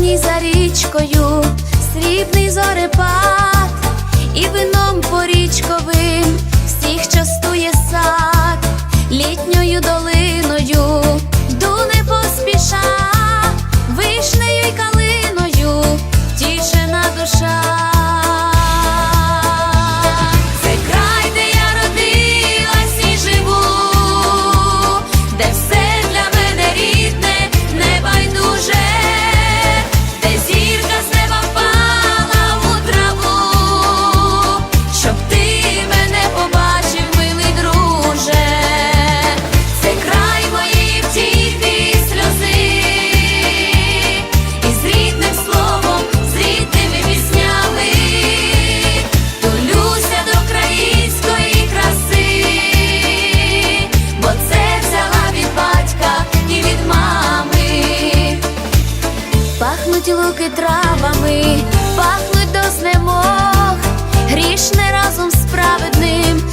синій за річкою, срібний зорепад і вином по річкові. Жовті луки травами пахнуть до знемог, грішне разом з праведним.